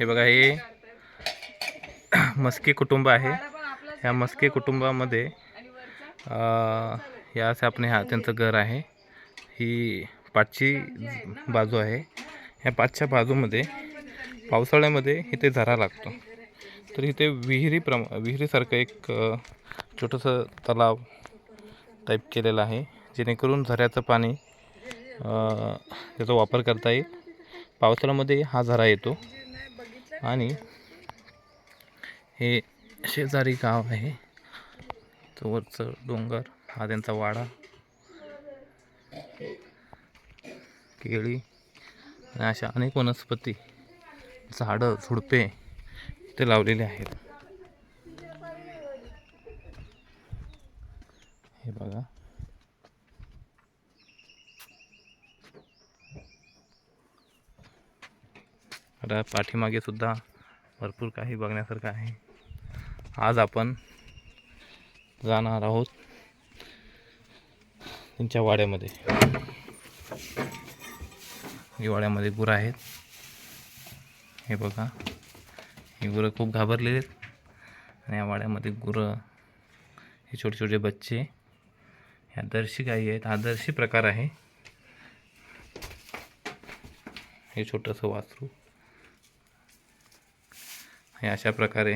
हे बघा हे मस्के कुटुंब आहे. ह्या मस्के कुटुंबामध्ये या असे आपण हा त्यांचं घर आहे. ही पाचची बाजू आहे. ह्या पाचच्या बाजूमध्ये पावसाळ्यामध्ये इथे झरा लागतो. तर इथे विहिरी प्रम विहिरीसारखं एक छोटंसं तलाव टाईप केलेलं आहे. जेणेकरून झऱ्याचं पाणी त्याचा वापर करता येईल. पावसाळ्यामध्ये हा झरा येतो. आणि हे शेजारी गाव आहे. तो वरचं डोंगर हा त्यांचा वाडा. केळी अशा अनेक वनस्पती झाडं झुडपे इथे लावलेले आहेत. हे बघा. आता पाठीमागे सुद्धा भरपूर काही बघण्यासारखं आहे. आज आपण जाणार आहोत त्यांच्या वाड्यामध्ये. हिवाळ्यामध्ये वाड्यामध्ये गुरं आहेत. हे बघा. ही गुरं खूप घाबरलेली आहेत. आणि या वाड्यामध्ये गुरं हे छोटे छोटे बच्चे ह्या दर्शी गाई आहेत. आदर्शी प्रकार आहे. हे छोटंसं वासरू. हे अशा प्रकारे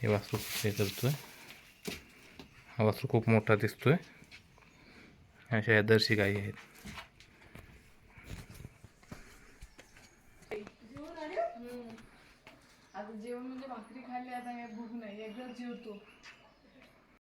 हे वासरू हे करतो आहे हा वासरू खूप मोठा दिसतो आहे अशा या दर्शी गाई आहेत. जेवण म्हणजे भाकरी खाल्ली आता भूक नाही. एकदा जेवतो.